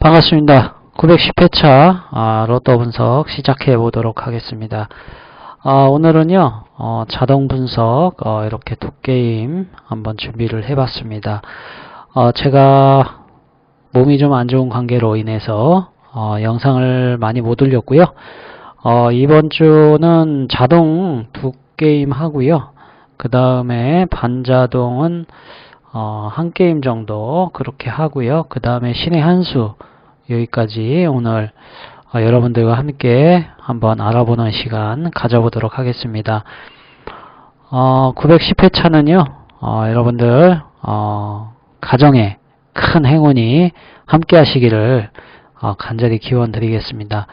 반갑습니다. 910회차 아, 로또 분석 시작해 보도록 하겠습니다. 아, 오늘은요 어, 자동 분석 어, 이렇게 두 게임 한번 준비를 해봤습니다. 어, 제가 몸이 좀 안 좋은 관계로 인해서 어, 영상을 많이 못 올렸고요. 어, 이번 주는 자동 두 게임 하고요. 그 다음에 반자동은 어, 한 게임 정도 그렇게 하고요. 그 다음에 신의 한수 여기까지 오늘 어, 여러분들과 함께 한번 알아보는 시간 가져보도록 하겠습니다. 어, 910회차는요, 어, 여러분들, 어, 가정에 큰 행운이 함께 하시기를 어, 간절히 기원 드리겠습니다.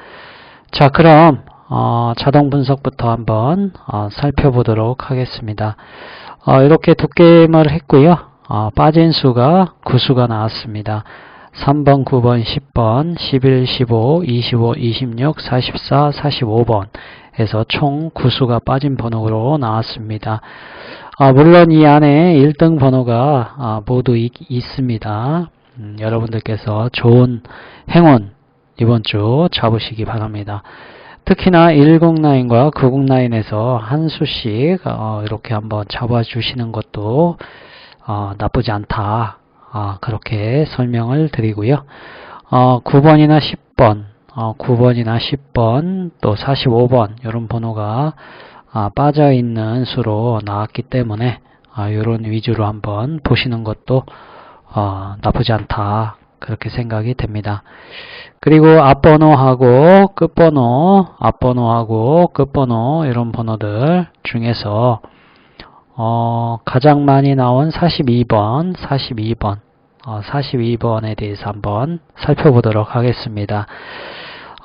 자, 그럼, 어, 자동 분석부터 한번 어, 살펴보도록 하겠습니다. 어, 이렇게 두 게임을 했고요. 어, 빠진 수가 9수가 나왔습니다. 3번, 9번, 10번, 11, 15, 25, 26, 44, 45번 에서 총 9수가 빠진 번호로 나왔습니다. 아, 물론 이 안에 1등 번호가 아, 모두 있, 있습니다. 음, 여러분들께서 좋은 행운 이번 주 잡으시기 바랍니다. 특히나 109과 909에서 한 수씩 어, 이렇게 한번 잡아주시는 것도 어, 나쁘지 않다. 어, 그렇게 설명을 드리고요. 어, 9번이나 10번, 어, 9번이나 10번, 또 45번 이런 번호가 아, 빠져 있는 수로 나왔기 때문에 아, 이런 위주로 한번 보시는 것도 어, 나쁘지 않다. 그렇게 생각이 됩니다. 그리고 앞번호하고 끝번호, 앞번호하고 끝번호 이런 번호들 중에서 어, 가장 많이 나온 42번, 42번, 어, 42번에 대해서 한번 살펴보도록 하겠습니다.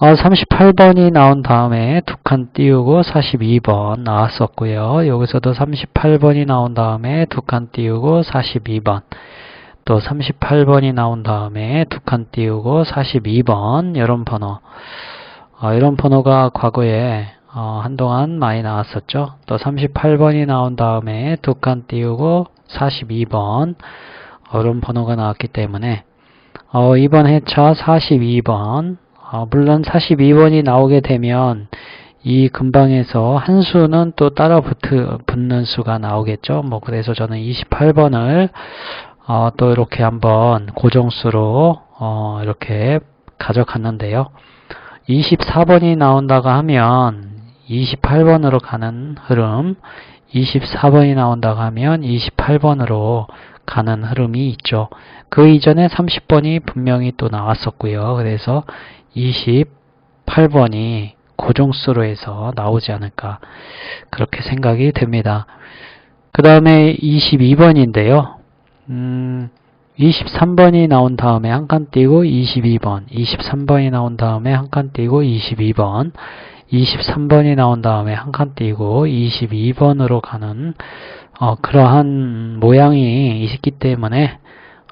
어, 38번이 나온 다음에 두 칸 띄우고 42번 나왔었고요. 여기서도 38번이 나온 다음에 두 칸 띄우고 42번. 또 38번이 나온 다음에 두 칸 띄우고 42번 이런 번호. 어, 이런 번호가 과거에 어, 한동안 많이 나왔었죠. 또 38번이 나온 다음에 두 칸 띄우고 42번 이런 번호가 나왔기 때문에 어, 이번 회차 42번 어, 물론 42번이 나오게 되면 이 근방에서 한 수는 또 따라 붙으, 붙는 수가 나오겠죠. 뭐 그래서 저는 28번을 어, 또 이렇게 한번 고정수로 어, 이렇게 가져갔는데요. 24번이 나온다고 하면 28번으로 가는 흐름, 24번이 나온다고 하면 28번으로 가는 흐름이 있죠. 그 이전에 30번이 분명히 또 나왔었고요. 그래서 28번이 고정수로 해서 나오지 않을까 그렇게 생각이 됩니다. 그 다음에 22번인데요. 음, 23번이 나온 다음에 한 칸 띄고 22번, 23번이 나온 다음에 한 칸 띄고 22번, 23번이 나온 다음에 한 칸 띄고 22번으로 가는 어, 그러한 모양이 있기 때문에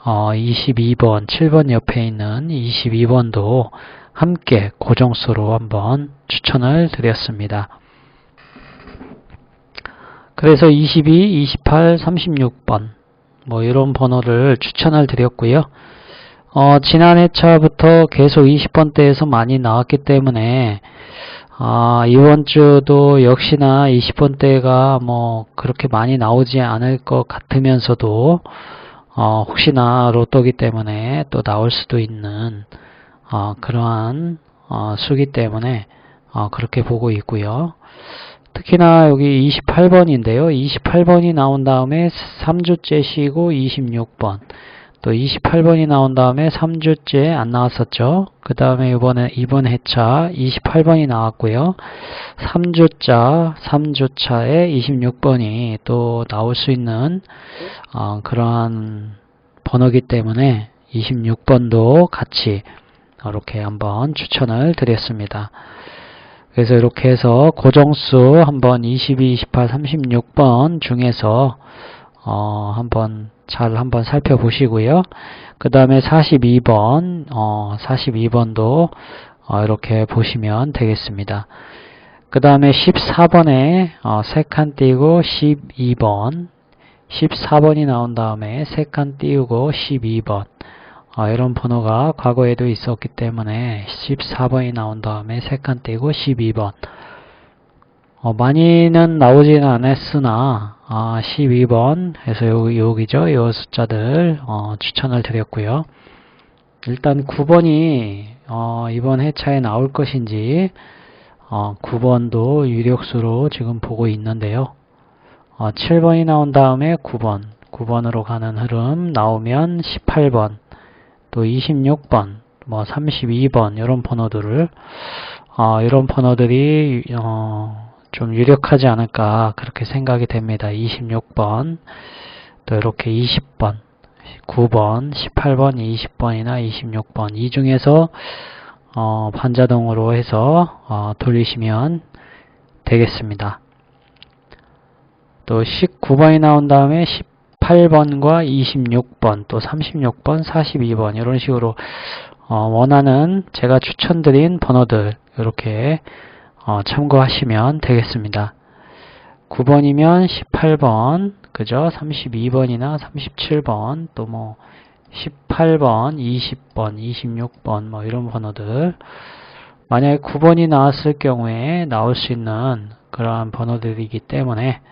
어, 22번, 7번 옆에 있는 22번도 함께 고정수로 한번 추천을 드렸습니다. 그래서 22, 28, 36번 뭐 이런 번호를 추천을 드렸고요. 어, 지난 회차부터 계속 20번대에서 많이 나왔기 때문에 아, 이번 주도 역시나 20번대가 뭐 그렇게 많이 나오지 않을 것 같으면서도 어, 혹시나 로또기 때문에 또 나올 수도 있는 어, 그러한 어, 수기 때문에 어, 그렇게 보고 있고요. 특히나 여기 28번인데요. 28번이 나온 다음에 3주째 쉬고 26번. 또 28번이 나온 다음에 3주째 안 나왔었죠. 그 다음에 이번에 이번 회차 28번이 나왔고요. 3주차, 3주차에 26번이 또 나올 수 있는 어, 그러한 번호기 때문에 26번도 같이 이렇게 한번 추천을 드렸습니다. 그래서 이렇게 해서 고정수 한번 22, 28, 36번 중에서 어, 한번 잘 한번 살펴보시고요. 그 다음에 42번, 어, 42번도 어, 이렇게 보시면 되겠습니다. 그 다음에 14번에 어, 3칸 띄고 12번, 14번이 나온 다음에 3칸 띄우고 12번 어, 이런 번호가 과거에도 있었기 때문에 14번이 나온 다음에 세칸 떼고 12번 어, 많이는 나오지는 않았으나 아, 12번 해서 여기, 여기죠. 요 숫자들 어, 추천을 드렸고요. 일단 9번이 어, 이번 회차에 나올 것인지 어, 9번도 유력수로 지금 보고 있는데요. 어, 7번이 나온 다음에 9번, 9번으로 가는 흐름 나오면 18번, 또 26번, 뭐 32번 이런 번호들을 어, 이런 번호들이 어, 좀 유력하지 않을까 그렇게 생각이 됩니다. 26번, 또 이렇게 20번, 9번, 18번, 20번이나 26번 이 중에서 어, 반자동으로 해서 어, 돌리시면 되겠습니다. 또 19번이 나온 다음에 18번과 26번, 또 36번, 42번 이런 식으로 어, 원하는 제가 추천드린 번호들 이렇게 어, 참고하시면 되겠습니다. 9번이면 18번, 그죠? 32번이나 37번, 또 뭐 18번, 20번, 26번 뭐 이런 번호들 만약에 9번이 나왔을 경우에 나올 수 있는 그러한 번호들이기 때문에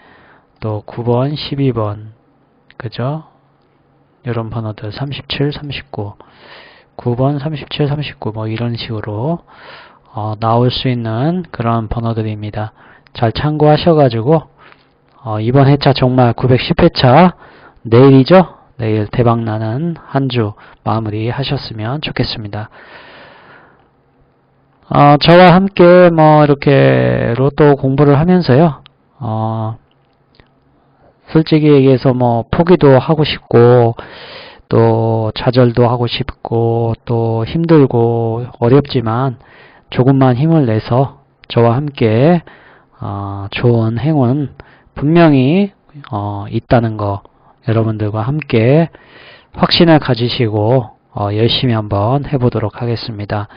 또 9번, 12번, 그죠? 이런 번호들 37, 39, 9번, 37, 39 뭐 이런 식으로 어, 나올 수 있는 그런 번호들입니다. 잘 참고하셔가지고 어, 이번 회차 정말 910회차 내일이죠? 내일 대박나는 한 주 마무리 하셨으면 좋겠습니다. 어, 저와 함께 뭐 이렇게 로또 공부를 하면서요. 어, 솔직히 얘기해서 뭐 포기도 하고 싶고 또 좌절도 하고 싶고 또 힘들고 어렵지만 조금만 힘을 내서 저와 함께 어, 좋은 행운 분명히 어, 있다는 거 여러분들과 함께 확신을 가지시고 어, 열심히 한번 해보도록 하겠습니다.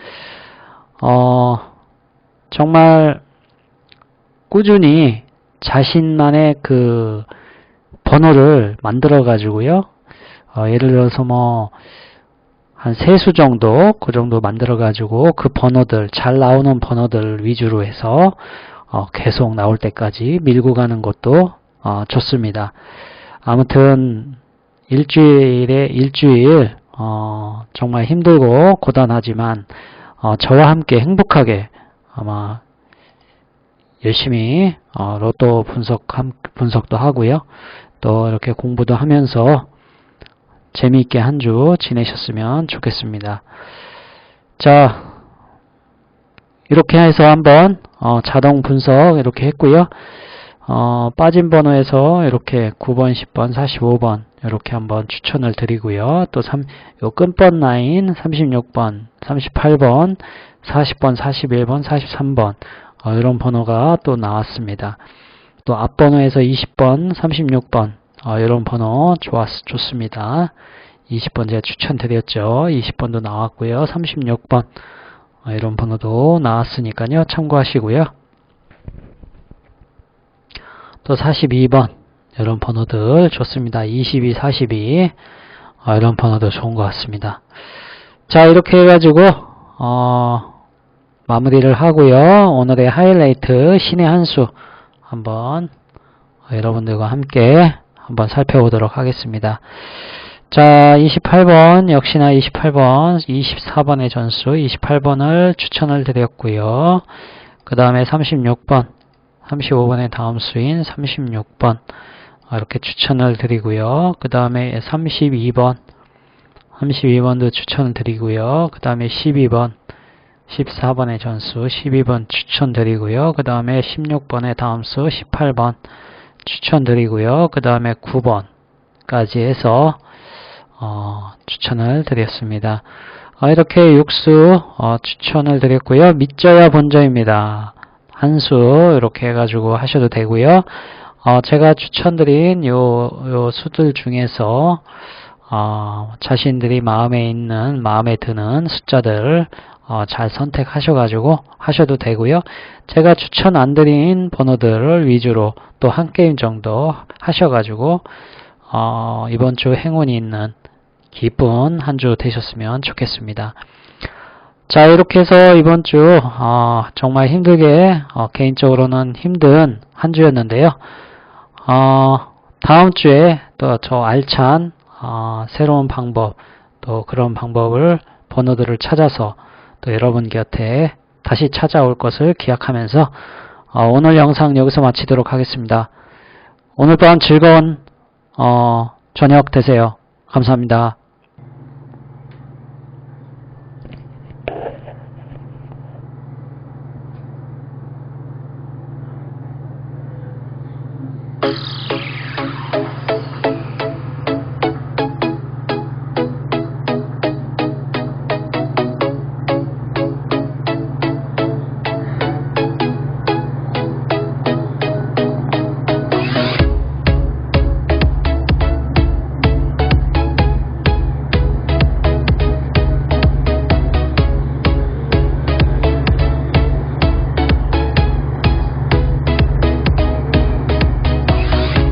어, 정말 꾸준히 자신만의 그 번호를 만들어 가지고요. 어, 예를 들어서 뭐 한 세 수 정도 그 정도 만들어 가지고 그 번호들 잘 나오는 번호들 위주로 해서 어, 계속 나올 때까지 밀고 가는 것도 어, 좋습니다. 아무튼 일주일에 일주일 어, 정말 힘들고 고단하지만 어, 저와 함께 행복하게 아마 열심히 어, 로또 분석 분석도 하고요. 또 이렇게 공부도 하면서 재미있게 한 주 지내셨으면 좋겠습니다. 자, 이렇게 해서 한번 어, 자동 분석 이렇게 했고요. 어, 빠진 번호에서 이렇게 9번, 10번, 45번 이렇게 한번 추천을 드리고요. 또 3, 요 끝번 라인 36번, 38번, 40번, 41번, 43번 어, 이런 번호가 또 나왔습니다. 또 앞번호에서 20번, 36번 어, 이런 번호 좋았, 좋습니다. 20번 제가 추천드렸죠. 20번도 나왔고요. 36번 어, 이런 번호도 나왔으니까요. 참고하시고요. 또 42번 이런 번호들 좋습니다. 22, 42 어, 이런 번호도 좋은 것 같습니다. 자 이렇게 해가지고 어, 마무리를 하고요. 오늘의 하이라이트 신의 한 수 한번 여러분들과 함께 한번 살펴보도록 하겠습니다. 자, 28번, 역시나 28번, 24번의 전수, 28번을 추천을 드렸고요. 그 다음에 36번, 35번의 다음 수인 36번, 이렇게 추천을 드리고요. 그 다음에 32번, 32번도 추천을 드리고요. 그 다음에 12번, 14번의 전수, 12번 추천드리고요. 그 다음에 16번의 다음 수, 18번 추천드리고요. 그 다음에 9번까지 해서 어, 추천을 드렸습니다. 어, 이렇게 육수 어, 추천을 드렸고요. 밑져야 본저입니다. 한수 이렇게 해가지고 하셔도 되고요. 어, 제가 추천드린 요, 요 수들 중에서 어, 자신들이 마음에 있는 마음에 드는 숫자들 어, 잘 선택하셔가지고 하셔도 되고요. 제가 추천 안 드린 번호들을 위주로 또 한 게임 정도 하셔가지고 어, 이번 주 행운이 있는 기쁜 한 주 되셨으면 좋겠습니다. 자, 이렇게 해서 이번 주, 어, 정말 힘들게, 어, 개인적으로는 힘든 한 주였는데요. 어, 다음 주에 또 저 알찬, 어, 새로운 방법, 또 그런 방법을, 번호들을 찾아서 또 여러분 곁에 다시 찾아올 것을 기약하면서, 어, 오늘 영상 여기서 마치도록 하겠습니다. 오늘 또한 즐거운, 어, 저녁 되세요. 감사합니다.